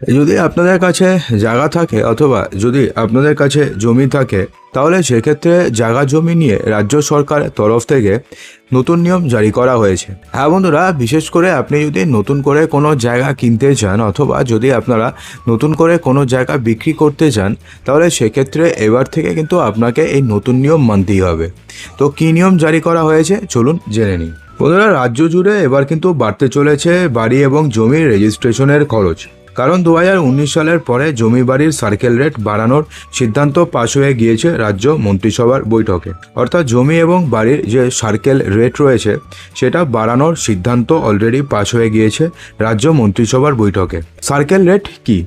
যদি আপনাদের কাছে জায়গা থাকে অথবা যদি আপনাদের কাছে জমি থাকে, তাহলে সেক্ষেত্রে জায়গা জমি নিয়ে রাজ্য সরকারের তরফ থেকে নতুন নিয়ম জারি করা হয়েছে। হ্যাঁ বন্ধুরা, বিশেষ করে আপনি যদি নতুন করে কোনো জায়গা কিনতে চান অথবা যদি আপনারা নতুন করে কোনো জায়গা বিক্রি করতে চান, তাহলে সেক্ষেত্রে এবার থেকে কিন্তু আপনাকে এই নতুন নিয়ম মানতেই হবে। তো কী নিয়ম জারি করা হয়েছে, চলুন জেনে নিই। বন্ধুরা, রাজ্য জুড়ে এবার কিন্তু বাড়তে চলেছে বাড়ি এবং জমির রেজিস্ট্রেশনের খরচ। কারণ দু হাজার উনিশ সালের পরে জমি বাড়ির সার্কেল রেট বাড়ানোর সিদ্ধান্ত পাশ হয়ে গিয়েছে রাজ্য মন্ত্রিসভার বৈঠকে। অর্থাৎ জমি এবং বাড়ির যে সার্কেল রেট রয়েছে, সেটা বাড়ানোর সিদ্ধান্ত অলরেডি পাশ হয়ে গিয়েছে রাজ্য মন্ত্রিসভার বৈঠকে। সার্কেল রেট কি?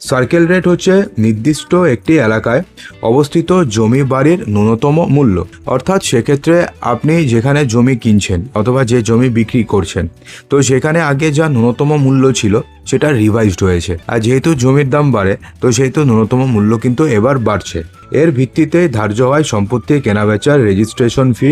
সার্কেল রেট হচ্ছে নির্দিষ্ট একটি এলাকায় অবস্থিত জমি বাড়ির ন্যূনতম মূল্য। অর্থাৎ সেক্ষেত্রে আপনি যেখানে জমি কিনছেন অথবা যে জমি বিক্রি করছেন, তো সেখানে আগে যা ন্যূনতম মূল্য ছিল সেটা রিভাইজড হয়েছে। আর যেহেতু জমির দাম বাড়ে, তো সেহেতু ন্যূনতম মূল্য কিন্তু এবার বাড়ছে। এর ভিত্তিতে ধার্য হয় সম্পত্তি কেনাবেচার রেজিস্ট্রেশন ফি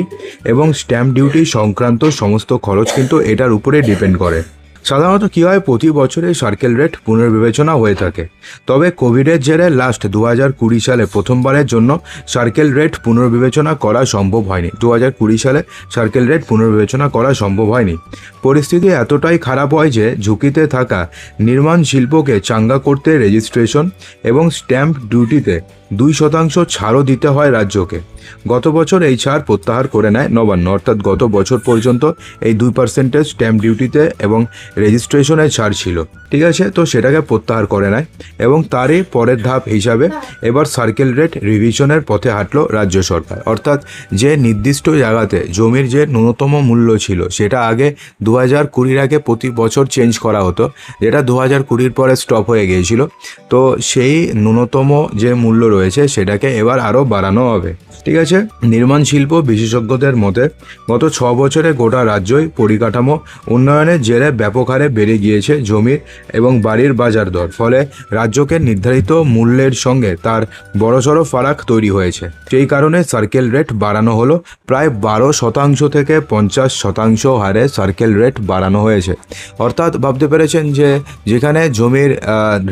এবং স্ট্যাম্প ডিউটি সংক্রান্ত সমস্ত খরচ কিন্তু এটার উপরে ডিপেন্ড করে। সাধারণত কী হয়, প্রতি বছরে সার্কেল রেট পুনর্বিবেচনা হয়ে থাকে। তবে কোভিডের জেরে লাস্ট দু হাজার কুড়ি সালে প্রথমবারের জন্য সার্কেল রেট পুনর্বিবেচনা করা সম্ভব হয়নি। দু হাজার কুড়ি সালে সার্কেল রেট পুনর্বিবেচনা করা সম্ভব হয়নি। পরিস্থিতি এতটাই খারাপ হয় যে ঝুঁকিতে থাকা নির্মাণ শিল্পকে চাঙ্গা করতে রেজিস্ট্রেশন এবং স্ট্যাম্প ডিউটিতে দুই শতাংশ ছাড়ও দিতে হয় রাজ্যকে। গত বছর এই ছাড় প্রত্যাহার করে নেয় নবান্ন, অর্থাৎ গত বছর পর্যন্ত এই দুই পার্সেন্টেজ স্ট্যাম্প ডিউটিতে এবং রেজিস্ট্রেশনের ছাড় ছিল। ঠিক আছে? তো সেটাকে প্রত্যাহার করে নেয় এবং তারই পরের ধাপ হিসাবে এবার সার্কেল রেট রিভিশনের পথে হাঁটলো রাজ্য সরকার। অর্থাৎ যে নির্দিষ্ট জায়গাতে জমির যে ন্যূনতম মূল্য ছিল, সেটা আগে দু হাজার কুড়ির আগে প্রতি বছর চেঞ্জ করা হতো, যেটা দু হাজার কুড়ির পরে স্টপ হয়ে গিয়েছিল। তো সেই ন্যূনতম যে মূল্য রয়েছে সেটাকে এবার আরও বাড়ানো হবে। ঠিক আছে? নির্মাণ শিল্প বিশেষজ্ঞদের মতে, গত ছ বছরে গোটা রাজ্যই পরিকাঠামো উন্নয়নের জেরে ব্যাপক হারে বেড়ে গিয়েছে জমির এবং বাড়ির বাজার দর, ফলে রাজ্যকে নির্ধারিত মূল্যের সঙ্গে তার বড়সড় ফারাক তৈরি হয়েছে। সেই কারণে সার্কেল রেট বাড়ানো হলো, প্রায় বারো শতাংশ থেকে পঞ্চাশ শতাংশ হারে সার্কেল রেট বাড়ানো হয়েছে। অর্থাৎ ভাবতে পেরেছেন যে, যেখানে জমির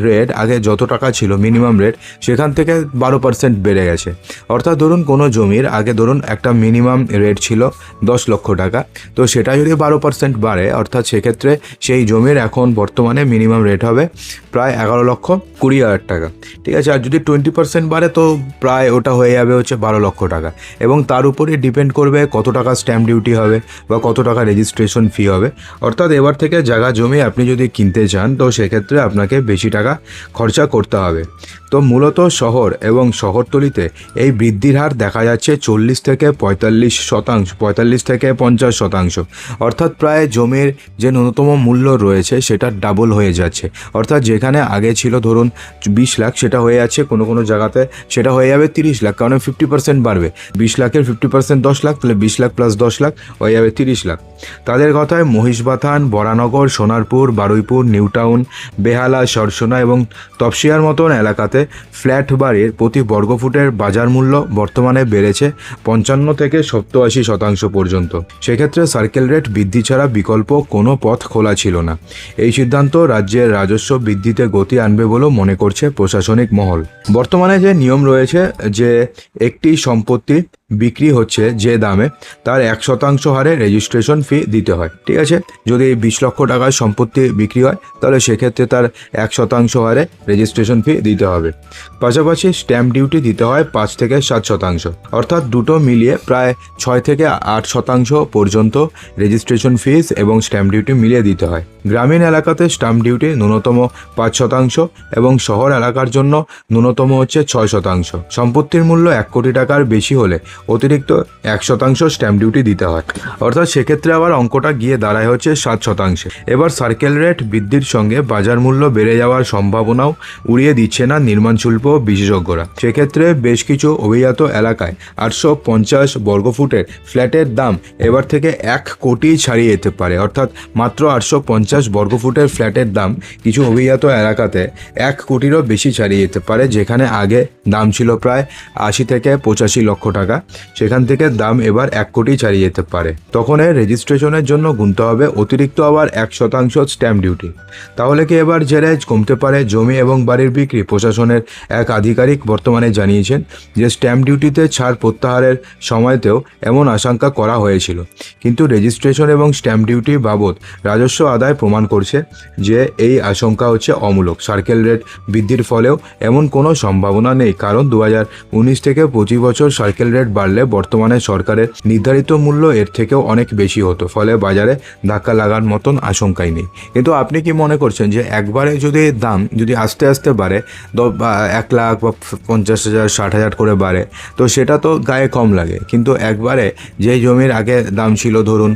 রেট আগে যত টাকা ছিল, মিনিমাম রেট, সেখান থেকে বারো পার্সেন্ট বেড়ে গেছে। অর্থাৎ ধরুন কোনো জমির আগে ধরুন একটা মিনিমাম রেট ছিল দশ লক্ষ টাকা। তো সেটা যদি বারো পার্সেন্ট বাড়ে, অর্থাৎ সেক্ষেত্রে সেই জমির এখন বর্তমানে মিনিমাম রেট হবে প্রায় এগারো লক্ষ কুড়ি হাজার টাকা। ঠিক আছে, আর যদি টোয়েন্টি পার্সেন্ট বাড়ে, তো প্রায় ওটা হয়ে যাবে হচ্ছে বারো লক্ষ টাকা। এবং তার উপরে ডিপেন্ড করবে কত টাকা স্ট্যাম্প ডিউটি হবে বা কত টাকা রেজিস্ট্রেশন ফি হবে। অর্থাৎ এবার থেকে জায়গা জমি আপনি যদি কিনতে চান, তো সেক্ষেত্রে আপনাকে বেশি টাকা খরচা করতে হবে। তো মূলত শহর এবং শহরতলিতে এই বৃদ্ধির হার দেখা যাচ্ছে চল্লিশ থেকে পঁয়তাল্লিশ শতাংশ, পঁয়তাল্লিশ থেকে পঞ্চাশ শতাংশ। অর্থাৎ প্রায় জমির যে ন্যূনতম মূল্য রয়েছে সেটা ডাবল হয়ে যাচ্ছে। অর্থাৎ যেখানে আগে ছিল ধরুন বিশ লাখ, সেটা হয়ে যাচ্ছে কোনো কোনো জায়গাতে, সেটা হয়ে যাবে তিরিশ লাখ, কারণ ফিফটি পার্সেন্ট বাড়বে। বিশ লাখের ফিফটি পার্সেন্ট দশ লাখ, তাহলে বিশ লাখ প্লাস দশ লাখ হয়ে যাবে তিরিশ লাখ। তাদের কথায় মহিষবাথান, বরানগর, সোনারপুর, বারুইপুর, নিউটাউন, বেহালা, সরসোনা এবং তপসিয়ার মতন এলাকাতে ফ্ল্যাট বাড়ির প্রতি বর্গফুটের বাজার মূল্য বর্তমানে বেড়েছে পঞ্চান্ন থেকে সপ্তআশি শতাংশ পর্যন্ত। সেক্ষেত্রে সার্কেল রেট বৃদ্ধি ছাড়া বিকল্প কোনো পথ খোলা ছিল না। এই সিদ্ধান্ত রাজ্যের রাজস্ব বৃদ্ধিতে গতি আনবে বলেও মনে করছে প্রশাসনিক মহল। বর্তমানে যে নিয়ম রয়েছে যে একটি সম্পত্তি বিক্রি হচ্ছে যে দামে, তার এক শতাংশ হারে রেজিস্ট্রেশন ফি দিতে হয়। ঠিক আছে? যদি বিশ লক্ষ টাকার সম্পত্তি বিক্রি হয়, তাহলে সেক্ষেত্রে তার এক শতাংশ হারে রেজিস্ট্রেশন ফি দিতে হবে। পাশাপাশি স্ট্যাম্প ডিউটি দিতে হয় পাঁচ থেকে সাত শতাংশ। অর্থাৎ দুটো মিলিয়ে প্রায় ছয় থেকে আট শতাংশ পর্যন্ত রেজিস্ট্রেশন ফিস এবং স্ট্যাম্প ডিউটি মিলিয়ে দিতে হয়। গ্রামীণ এলাকাতে স্ট্যাম্প ডিউটি ন্যূনতম পাঁচ শতাংশ এবং শহর এলাকার জন্য ন্যূনতম হচ্ছে ছয় শতাংশ। সম্পত্তির মূল্য এক কোটি টাকার বেশি হলে অতিরিক্ত এক শতাংশ স্ট্যাম্প ডিউটি দিতে হয়। অর্থাৎ সেক্ষেত্রে আবার অঙ্কটা গিয়ে দাঁড়ায় হচ্ছে সাত শতাংশে। এবার সার্কেল রেট বৃদ্ধির সঙ্গে বাজার মূল্য বেড়ে যাওয়ার সম্ভাবনাও উড়িয়ে দিচ্ছে না নির্মাণ শিল্প বিশেষজ্ঞরা। সেক্ষেত্রে বেশ কিছু অভিজাত এলাকায় আটশো পঞ্চাশ বর্গফুটের ফ্ল্যাটের দাম এবার থেকে এক কোটি ছাড়িয়ে যেতে পারে। অর্থাৎ মাত্র আটশো পঞ্চাশ পঞ্চাশ বর্গফুটের ফ্ল্যাটের দাম কিছু অভিজাত এলাকাতে এক কোটিরও বেশি ছাড়িয়ে যেতে পারে, যেখানে আগে দাম ছিল প্রায় আশি থেকে পঁচাশি লক্ষ টাকা। সেখান থেকে দাম এবার এক কোটি ছাড়িয়ে যেতে পারে। তখন এর রেজিস্ট্রেশনের জন্য গুনতে হবে অতিরিক্ত আবার এক শতাংশ স্ট্যাম্প ডিউটি। তাহলে কি এবার জেরে কমতে পারে জমি এবং বাড়ির বিক্রি? প্রশাসনের এক আধিকারিক বর্তমানে জানিয়েছেন যে স্ট্যাম্প ডিউটিতে ছাড় প্রত্যাহারের সময়তেও এমন আশঙ্কা করা হয়েছিল। কিন্তু রেজিস্ট্রেশন এবং স্ট্যাম্প ডিউটি বাবদ রাজস্ব আদায় প্রমাণ করছে যে এই আশঙ্কা হচ্ছে অমূলক। সার্কেল রেট বৃদ্ধির ফলেও এমন কোনো সম্ভাবনা নেই, কারণ দু থেকে পঁচিশ বছর সার্কেল রেট বাড়লে বর্তমানে সরকারের নির্ধারিত মূল্য এর থেকেও অনেক বেশি হতো, ফলে বাজারে ধাক্কা লাগার মতন আশঙ্কাই নেই। কিন্তু আপনি কি মনে করছেন যে একবারে যদি দাম যদি আস্তে আস্তে বাড়ে এক লাখ বা পঞ্চাশ হাজার, ষাট হাজার করে বাড়ে, তো সেটা তো গায়ে কম লাগে। কিন্তু একবারে যে জমির আগে দাম ছিল, ধরুন